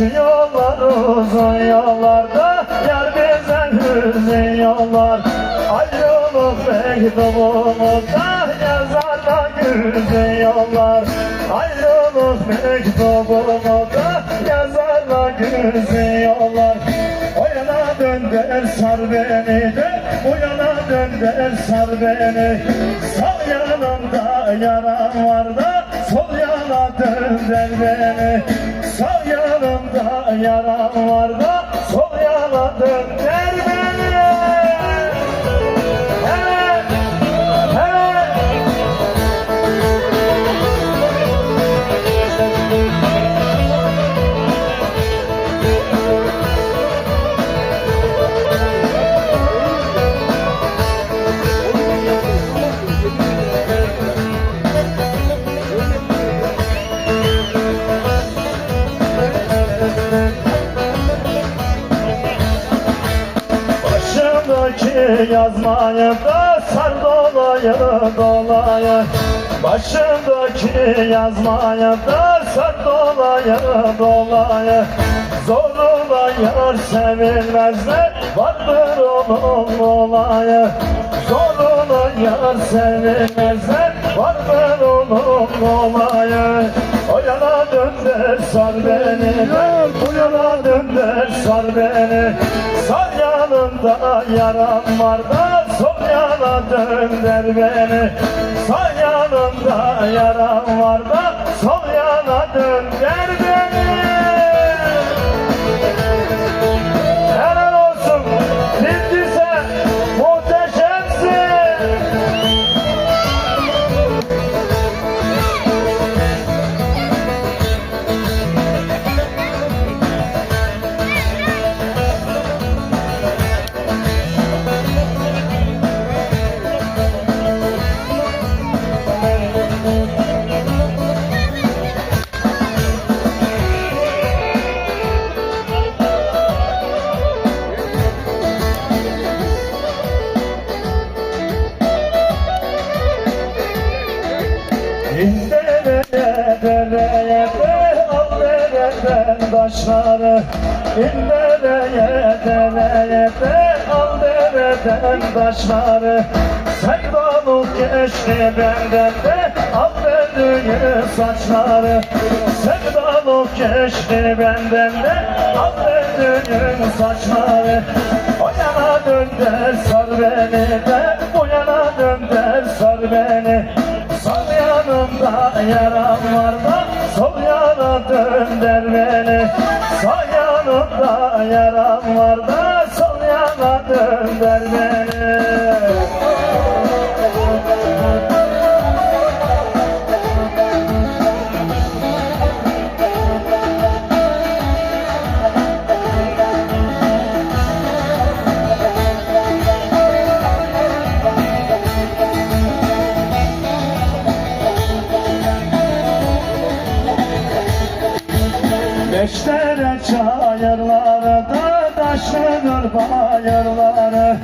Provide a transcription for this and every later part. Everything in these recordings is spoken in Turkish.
yollar uzun yollarda Yar bize güzel yollar Ayrılık mektubumuzda Yazar da güzel yollar Ayrılık mektubumuzda Yazar da güzel yollar O yana dön der sar beni de Bu yana dön der sar beni. Sağ yanımda yaram var da Sol yana dön der beni Sağ yanımda yaram var da. Sol yana dön der beni Başımdaki yazmayı da sar dolayı dolayı Başımdaki yazmayı da sar dolayı dolayı Zorla yar sevilmezler vardır onun olayı. Zorla yar sevilmezler vardır onun olayı. O yana dön de sar beni Bu yana dön de sar beni Sağ yanımda yaram var da Sol yana dönder beni. Sağ yanımda yaram var da Sol yana dönder İndeleye dereye de al dereden taşları İndeleye dereye de al dereden taşları Sevdalık geçti benden de al verdiğin saçları. Sevdalık geçti benden de al verdiğin saçları. O yana dön der sar beni de Bu yana dön der sar beni yanımda yaram var da sol yana dönder beni. Sağ yanımda yaram var da sol yana dönder beni Beşlere çayırları da taşlıdır bayırları.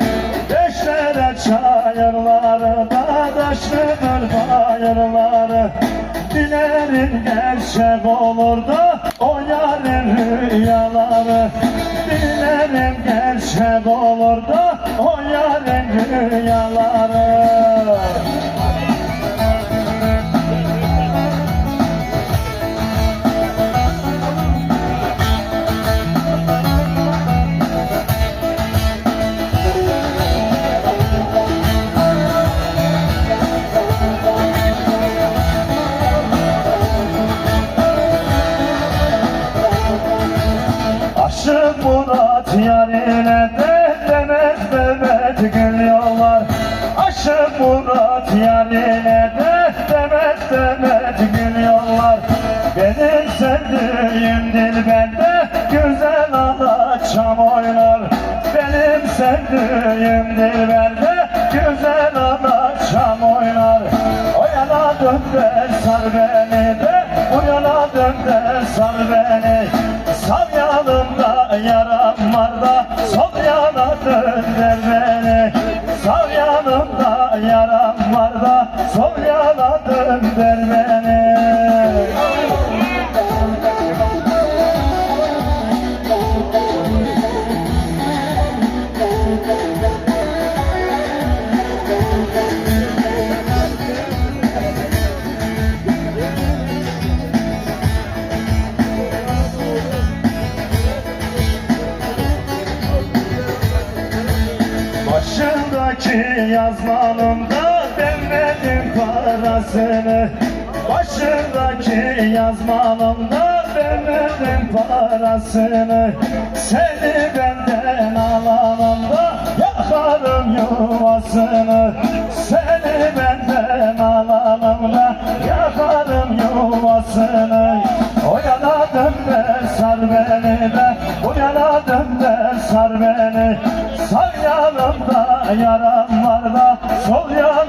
Beşlere çayırları da taşlıdır bayırları. Dilerim gerçek olur da o yarın rüyaları. Dilerim gerçek olur da o yarın rüyaları Murat yarine Demez demez gül yollar Aşık Murat yarine Demez demez gül yollar Benim sevdiğim dil bende Güzel alaçam oynar Benim sevdiğim dil bende Güzel alaçam oynar O yana dön de sar beni de O dön de sar beni. gönder melek yazmanın da parasını. Başındaki yazmanın da parasını. Seni benden alanın yakarım yuvasını. Seni benden yaram var da sol yaram